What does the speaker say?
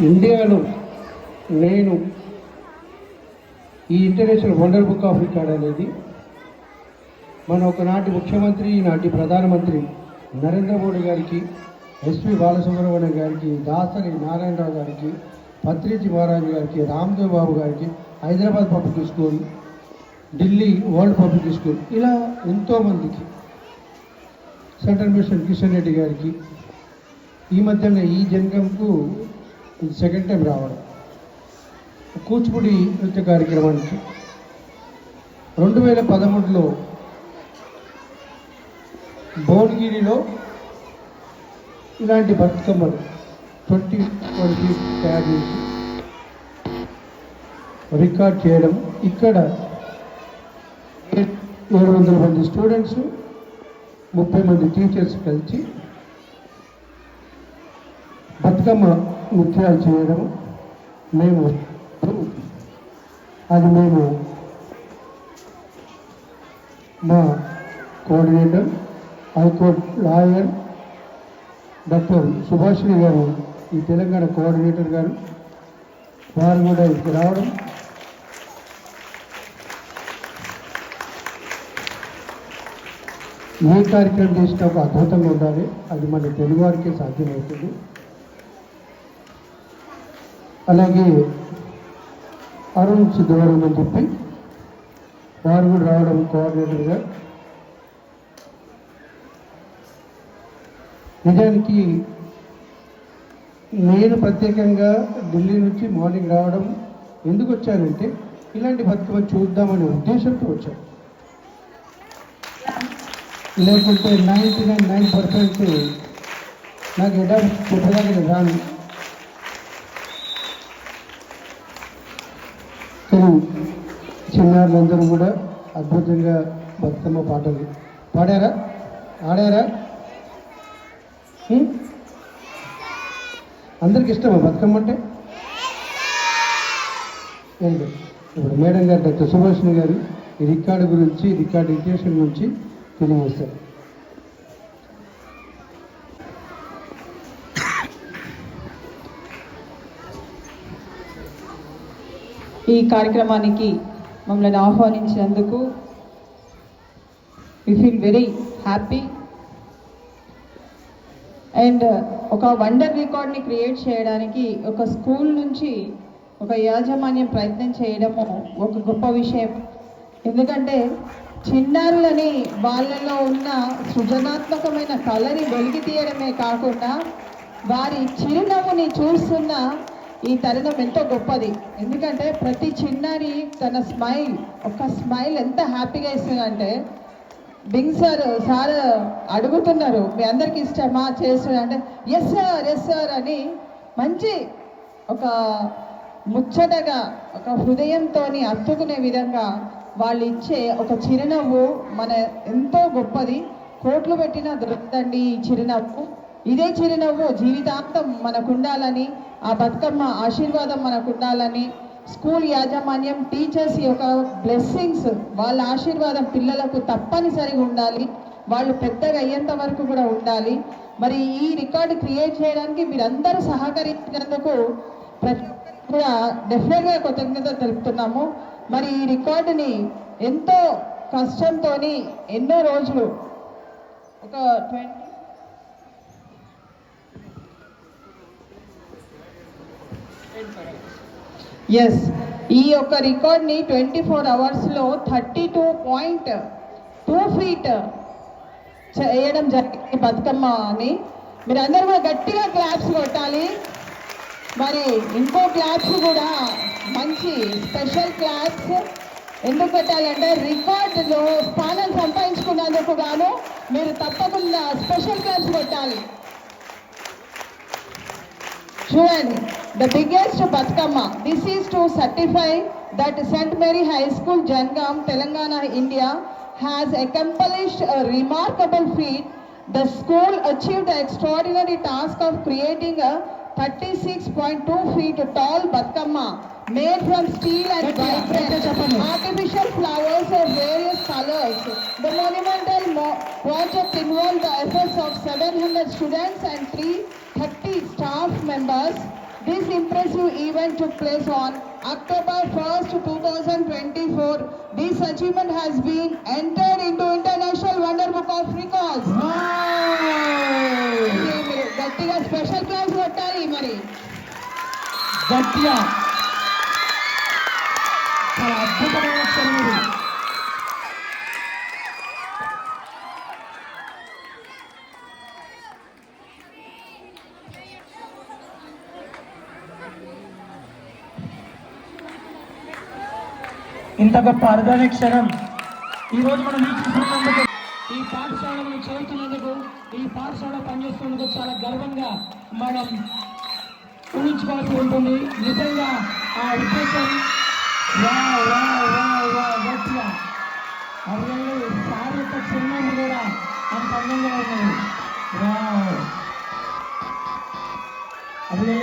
ఇండియాలో నేను ఈ international wonder book of record అనేది మన ఒకనాటి ముఖ్యమంత్రి నాటి ప్రధానమంత్రి నరేంద్ర మోడీ గారికి ఎస్పి బాలసుబ్రహ్మణ్యం గారికి దాసరి నారాయణరావు గారికి పత్రిజీ మహారాజు గారికి రామ్దేవ్ బాబు గారికి Hyderabad public school Delhi world public school ఇలా ఎంతోమందికి సెంట్రల్ మిషన్ కిషన్ రెడ్డి గారికి ఈ మధ్యన ఈ జంగంకు ఇది సెకండ్ టైం రావడం. కూచిపూడి నృత్య కార్యక్రమానికి రెండు వేల పదమూడులో భువనగిరిలో ఇలాంటి బతుకమ్మలు ట్వంటీ ట్వంటీ తయారు చేసి రికార్డ్ చేయడం. ఇక్కడ ఏడు వందల మంది స్టూడెంట్స్ ముప్పై మంది టీచర్స్ కలిసి బతుకమ్మ నృత్యాలు చేయడం మేము అది మేము మా coordinator high court lawyer doctor Subhashini garu ఈ తెలంగాణ కోఆర్డినేటర్ గారు వారు కూడా ఇక్కడికి రావడం ఏ కార్యక్రమం చేసినా అద్భుతంగా ఉండాలి. అది మన తెలుగువారికే సాధ్యమవుతుంది. అలాగే అరుణ్ సిద్ధవరం అని చెప్పి వారు కూడా రావడం కోఆర్డినేటర్గా నిజానికి నేను ప్రత్యేకంగా ఢిల్లీ నుంచి మార్నింగ్ రావడం ఎందుకు వచ్చానంటే ఇలాంటి బతుకమ్మ చూద్దామనే ఉద్దేశంతో వచ్చాను. లేకుంటే నైంటీ నైన్ నైన్ పర్సెంట్ నాకు ఎడా చెప్పడానికి రాను. చిన్నారులందరూ కూడా అద్భుతంగా బతుకమ్మ పాటలు పాడారా? ఆడారా? అందరికి ఇష్టమా బతుకమ్మ అంటే? ఏంటి? ఇప్పుడు మేడం గారు డాక్టర్ సుభాషిణి గారు ఈ రికార్డు గురించి రికార్డు ఇటేషన్ గురించి తెలియజేస్తారు. ఈ కార్యక్రమానికి మమ్మల్ని ఆహ్వానించినందుకు you feel very happy and ఒక వండర్ రికార్డ్ని క్రియేట్ చేయడానికి ఒక స్కూల్ నుంచి ఒక యాజమాన్యం ప్రయత్నం చేయడము ఒక గొప్ప విషయం. ఎందుకంటే చిన్నారులని వాళ్ళలో ఉన్న సృజనాత్మకమైన కళని వెలికి తీయడమే కాకుండా వారి చిరునవ్వుని చూస్తున్న ఈ తరుణం ఎంతో గొప్పది. ఎందుకంటే ప్రతి చిన్నారి తన స్మైల్ ఒక స్మైల్ ఎంత హ్యాపీగా ఇస్తుందంటే బింగ్ సార్ సార్ అడుగుతున్నారు మీ అందరికి ఇష్టమా? చేస్తున్నా? అంటే ఎస్ సార్ ఎస్ సార్ అని మంచి ఒక ముచ్చటగా ఒక హృదయంతో అత్తుకునే విధంగా వాళ్ళు ఇచ్చే ఒక చిరునవ్వు మన ఎంతో గొప్పది. కోట్లు పెట్టిన దొరుకుతండి ఈ చిరునవ్వు. ఇదే చిరునవ్వు జీవితాంతం మనకు ఉండాలని ఆ బతుకమ్మ ఆశీర్వాదం మనకు ఉండాలని స్కూల్ యాజమాన్యం టీచర్స్ యొక్క బ్లెస్సింగ్స్ వాళ్ళ ఆశీర్వాదం పిల్లలకు తప్పనిసరిగా ఉండాలి. వాళ్ళు పెద్దగా అయ్యేంత వరకు కూడా ఉండాలి. మరి ఈ రికార్డు క్రియేట్ చేయడానికి మీరందరూ సహకరించినందుకు ప్రతి కూడా డెఫినెట్గా కృతజ్ఞత తెలుపుతున్నాము. మరి ఈ రికార్డుని ఎంతో కష్టంతో ఎన్నో రోజులు ఒక ట్వంటీ ఎస్ ఈ యొక్క రికార్డ్ని ట్వంటీ ఫోర్ అవర్స్లో thirty two point two feet చేయడం జరిగింది బతుకమ్మ అని. మీరు అందరూ కూడా గట్టిగా క్లాప్స్ కొట్టాలి. మరి ఇంకో క్లాప్స్ కూడా మంచి స్పెషల్ క్లాప్స్ ఎందుకు పెట్టాలంటే రికార్డులో స్థానం సంపాదించుకున్నందుకు గాను మీరు తప్పకుండా స్పెషల్ క్లాప్స్ కొట్టాలి. చూడండి. The biggest Batkama. This is to certify that St. Mary High School, Jangam, Telangana, India has accomplished a remarkable feat. The school achieved the extraordinary task of creating a 36.2 feet tall Batkama made from steel and vibrant artificial flowers of various colors. The monumental project involved the efforts of 700 students and 330 staff members This impressive event took place on October 1st, 2024. This achievement has been entered into International Wonder Book of Records. ఇది మీరు గట్టిగా special class కొట్టాలి మరి గట్టిగా చాలా అద్భుతమైన ఇంత గొప్ప అరుదైన క్షణం. ఈ రోజు మనం వీక్షిస్తున్నందుకు ఈ పాఠశాలను చదువుతున్నందుకు ఈ పాఠశాల పనిచేస్తున్నందుకు చాలా గర్వంగా మనం ఊహించుకోవాల్సి ఉంటుంది. నిజంగా ఆ ఉద్దేశం. వా వా వా వా గట్టిగా. అరవై సార్ యొక్క చిరునవ్వు కూడా అంత అందంగా ఉన్నాయి వా అరవై